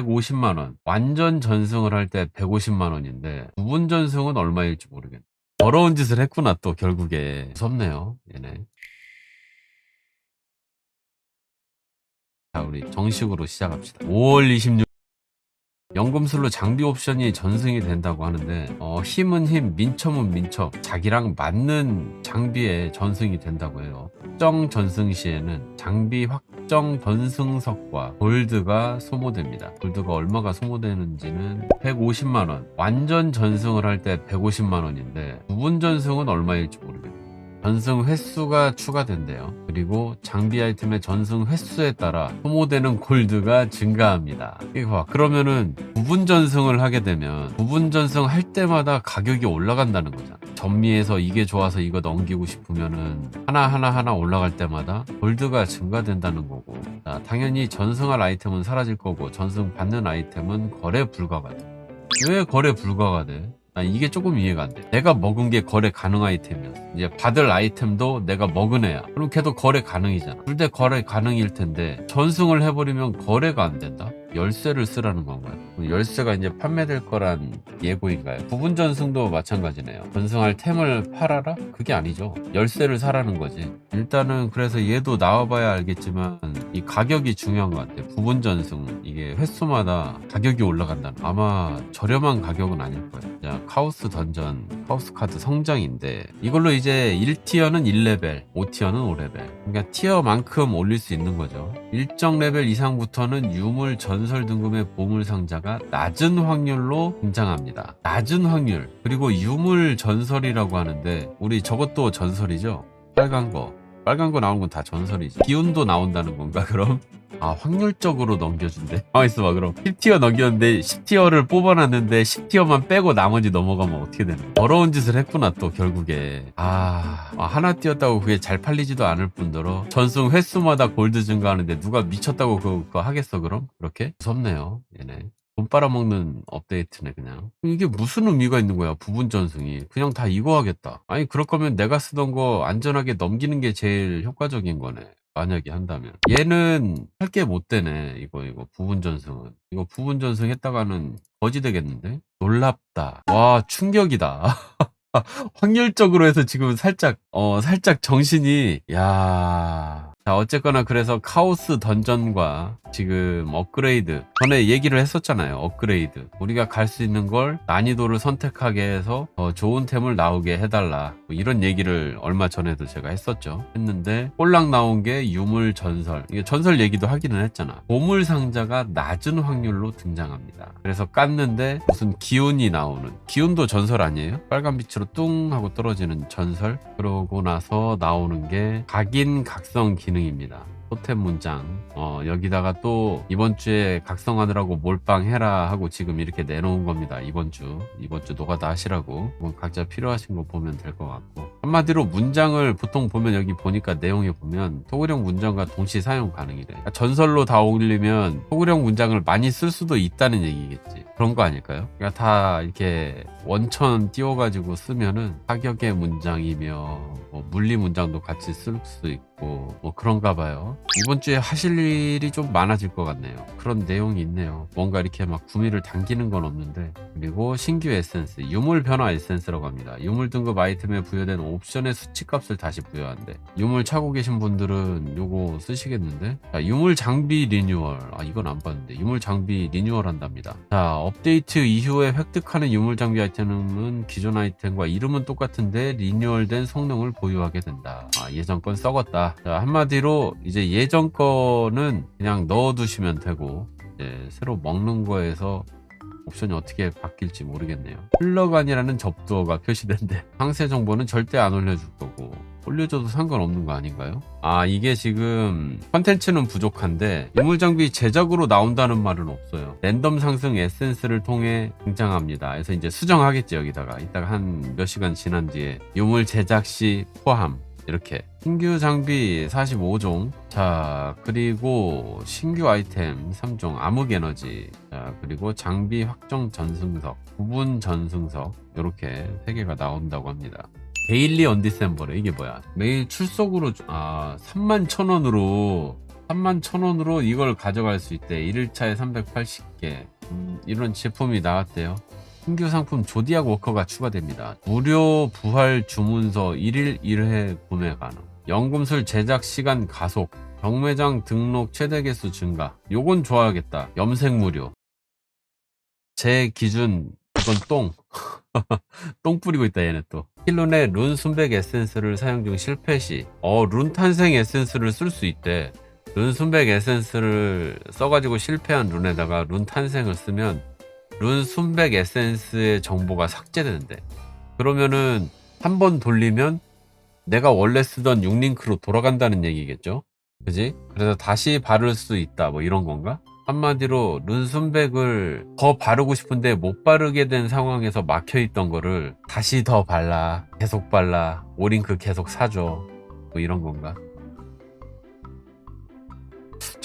150만 원. 완전 전승을 할 때 150만 원인데, 부분 전승은 얼마일지 모르겠네. 더러운 짓을 했구나, 또, 결국에. 무섭네요, 얘네. 자, 우리 정식으로 시작합시다. 5월 26일. 연금술로 장비 옵션이 전승이 된다고 하는데 어, 힘은 힘, 민첩은 민첩 자기랑 맞는 장비에 전승이 된다고 해요 확정 전승 시에는 장비 확 정 전승석과 골드가 소모됩니다. 골드가 얼마가 소모되는지는 150만원. 완전 전승을 할 때 150만원인데 부분 전승은 얼마일지 모르겠어요 전승 횟수가 추가된대요. 그리고 장비 아이템의 전승 횟수에 따라 소모되는 골드가 증가합니다. 이거 봐. 그러면은 부분 전승을 하게 되면 부분 전승 할 때마다 가격이 올라간다는 거잖아. 전미에서 이게 좋아서 이거 넘기고 싶으면은 하나하나 하나 올라갈 때마다 골드가 증가된다는 거고. 자, 당연히 전승할 아이템은 사라질 거고 전승 받는 아이템은 거래 불가가 돼. 왜 거래 불가가 돼? 난 이게 조금 이해가 안 돼. 내가 먹은 게 거래 가능 아이템이었어. 이제 받을 아이템도 내가 먹은 애야. 그럼 걔도 거래 가능이잖아. 둘 다 거래 가능일 텐데 전승을 해버리면 거래가 안 된다? 열쇠를 쓰라는 건가요? 열쇠가 이제 판매될 거란 예고인가요? 부분 전승도 마찬가지네요. 전승할 템을 팔아라? 그게 아니죠. 열쇠를 사라는 거지. 일단은 그래서 얘도 나와봐야 알겠지만 이 가격이 중요한 것 같아요. 부분 전승 이게 횟수마다 가격이 올라간다는. 아마 저렴한 가격은 아닐 거예요. 자, 카오스 던전, 카오스 카드 성장인데 이걸로 이제 1티어는 1레벨, 5티어는 5레벨. 그러니까 티어만큼 올릴 수 있는 거죠. 일정 레벨 이상부터는 유물 전설 등급의 보물 상자가 낮은 확률로 등장합니다. 낮은 확률. 그리고 유물 전설이라고 하는데 우리 저것도 전설이죠. 빨간 거. 빨간 거 나오는 건 다 전설이지. 기운도 나온다는 건가 그럼? 아 확률적으로 넘겨준대. 아 있어봐 그럼 10티어 넘겼는데 10티어를 뽑아놨는데 10티어만 빼고 나머지 넘어가면 어떻게 되는 거야? 더러운 짓을 했구나 또 결국에. 아, 아, 하나 띄었다고 그게 잘 팔리지도 않을 뿐더러 전승 횟수마다 골드 증가하는데 누가 미쳤다고 그거, 그거 하겠어 그럼? 그렇게? 무섭네요 얘네. 돈 빨아먹는 업데이트네 그냥. 이게 무슨 의미가 있는 거야 부분 전승이. 그냥 다 이거 하겠다. 아니 그럴 거면 내가 쓰던 거 안전하게 넘기는 게 제일 효과적인 거네 만약에 한다면. 얘는 할 게 못 되네 이거 이거 부분 전승은. 이거 부분 전승 했다가는 거지 되겠는데? 놀랍다. 와 충격이다. 확률적으로 해서 지금 살짝 어 살짝 정신이 야. 자 어쨌거나 그래서 카오스 던전과 지금 업그레이드 전에 얘기를 했었잖아요 업그레이드. 우리가 갈 수 있는 걸 난이도를 선택하게 해서 더 좋은 템을 나오게 해달라. 뭐 이런 얘기를 얼마 전에도 제가 했었죠. 했는데 꼴랑 나온 게 유물 전설. 이게 전설 얘기도 하기는 했잖아. 보물 상자가 낮은 확률로 등장합니다. 그래서 깠는데 무슨 기운이 나오는. 기운도 전설 아니에요? 빨간 빛으로 뚱 하고 떨어지는 전설? 그러 고 나서 나오는 게 각인 각성 기능입니다. 토템 문장. 어 여기다가 또 이번 주에 각성하느라고 몰빵해라 하고 지금 이렇게 내놓은 겁니다. 이번 주. 이번 주 노가다 하시라고. 뭐 각자 필요하신 거 보면 될 것 같고 한마디로 문장을 보통 보면 여기 보니까 내용에 보면 토그령 문장과 동시 사용 가능이래 그러니까 전설로 다 올리면 토그령 문장을 많이 쓸 수도 있다는 얘기겠지 그런 거 아닐까요? 그러니까 다 이렇게 원천 띄워가지고 쓰면은 타격의 문장이며 뭐 물리 문장도 같이 쓸 수 있고 뭐 그런가 봐요. 이번 주에 하실 일이 좀 많아질 것 같네요. 그런 내용이 있네요. 뭔가 이렇게 막 구미를 당기는 건 없는데 그리고 신규 에센스 유물 변화 에센스라고 합니다. 유물 등급 아이템에 부여된 옵션의 수치값을 다시 부여한대. 유물 차고 계신 분들은 요거 쓰시겠는데? 자, 유물 장비 리뉴얼 아 이건 안 봤는데 유물 장비 리뉴얼 한답니다. 자 업데이트 이후에 획득하는 유물 장비 아이템은 기존 아이템과 이름은 똑같은데 리뉴얼된 성능을 보유하게 된다. 아, 예전 건 썩었다. 자, 한마디로 이제 예전 거는 그냥 넣어두시면 되고 새로 먹는 거에서 옵션이 어떻게 바뀔지 모르겠네요. 흘러간이라는 접두어가 표시된대. 상세 정보는 절대 안 올려줄 거고 올려줘도 상관없는 거 아닌가요? 아 이게 지금 컨텐츠는 부족한데 유물 장비 제작으로 나온다는 말은 없어요. 랜덤 상승 에센스를 통해 등장합니다. 그래서 이제 수정하겠지 여기다가 이따가 한 몇 시간 지난 뒤에 유물 제작 시 포함 이렇게 신규 장비 45종 자 그리고 신규 아이템 3종 암흑 에너지 자 그리고 장비 확정 전승석 부분 전승석 이렇게 3개가 나온다고 합니다 데일리 언디셈버래 이게 뭐야 매일 출석으로 주- 아 3만 천 원으로 3만 1,000원으로 이걸 가져갈 수 있대. 1일차에 380개. 음, 이런 제품이 나왔대요. 신규 상품 조디악 워커가 추가됩니다. 무료 부활 주문서 1일 1회 구매 가능. 연금술 제작 시간 가속. 경매장 등록 최대 개수 증가. 요건 좋아하겠다. 염색 무료. 제 기준 이건 똥. 똥 뿌리고 있다 얘네 또. 힐룬의 룬 순백 에센스를 사용 중 실패 시, 어, 룬 탄생 에센스를 쓸 수 있대. 룬 순백 에센스를 써가지고 실패한 룬에다가 룬 탄생을 쓰면 룬 순백 에센스의 정보가 삭제되는데. 그러면은 한 번 돌리면 내가 원래 쓰던 6링크로 돌아간다는 얘기겠죠? 그지? 그래서 다시 바를 수 있다 뭐 이런 건가? 한마디로 룬순백을 더 바르고 싶은데 못 바르게 된 상황에서 막혀 있던 거를 다시 더 발라 계속 발라 오링크 계속 사줘 뭐 이런 건가?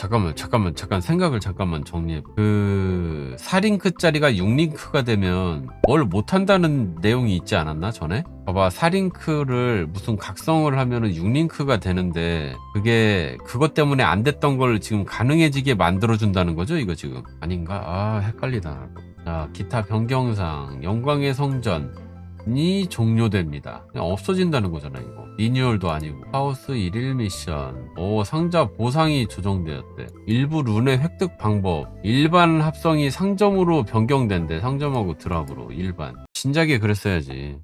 잠깐만 잠깐만 잠깐 생각을 잠깐만 정리해 그 4링크짜리가 6링크가 되면 뭘 못한다는 내용이 있지 않았나 전에? 봐봐 4링크를 무슨 각성을 하면은 6링크가 되는데 그게 그것 때문에 안 됐던 걸 지금 가능해지게 만들어준다는 거죠 이거 지금 아닌가? 아 헷갈리다 자 기타 변경상 영광의 성전 이 종료됩니다. 그냥 없어진다는 거잖아, 이거. 리뉴얼도 아니고. 하우스 1일 미션. 오, 상자 보상이 조정되었대. 일부 룬의 획득 방법. 일반 합성이 상점으로 변경된대. 상점하고 드랍으로. 일반. 진작에 그랬어야지.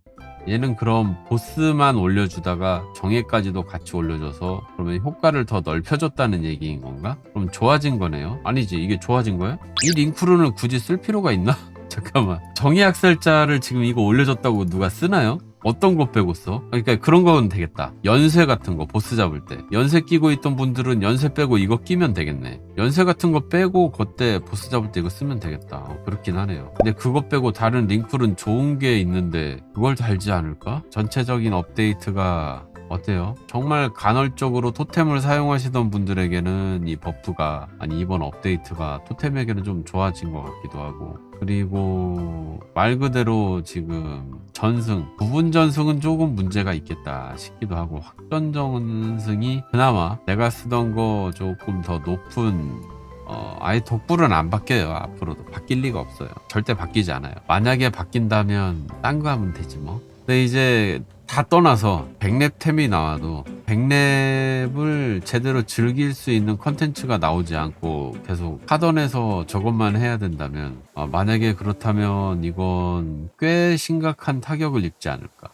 얘는 그럼 보스만 올려주다가 정예까지도 같이 올려줘서 그러면 효과를 더 넓혀줬다는 얘기인 건가? 그럼 좋아진 거네요? 아니지 이게 좋아진 거야? 이 링크룬을 굳이 쓸 필요가 있나? 잠깐만 정의학살자를 지금 이거 올려줬다고 누가 쓰나요? 어떤 거 빼고 써? 그러니까 그런 건 되겠다 연쇄 같은 거 보스 잡을 때 연쇄 끼고 있던 분들은 연쇄 빼고 이거 끼면 되겠네 연쇄 같은 거 빼고 그때 보스 잡을 때 이거 쓰면 되겠다 어, 그렇긴 하네요 근데 그거 빼고 다른 링클은 좋은 게 있는데 그걸 달지 않을까? 전체적인 업데이트가 어때요? 정말 간헐적으로 토템을 사용하시던 분들에게는 이 버프가 아니 이번 업데이트가 토템에게는 좀 좋아진 것 같기도 하고 그리고 말 그대로 지금 전승 부분 전승은 조금 문제가 있겠다 싶기도 하고 확전 전승이 그나마 내가 쓰던 거 조금 더 높은 어, 아예 독불은 안 바뀌어요. 앞으로도 바뀔 리가 없어요. 절대 바뀌지 않아요. 만약에 바뀐다면 딴 거 하면 되지 뭐. 근데 이제 다 떠나서 백랩템이 나와도 백랩을 제대로 즐길 수 있는 컨텐츠가 나오지 않고 계속 하던에서 저것만 해야 된다면 어, 만약에 그렇다면 이건 꽤 심각한 타격을 입지 않을까.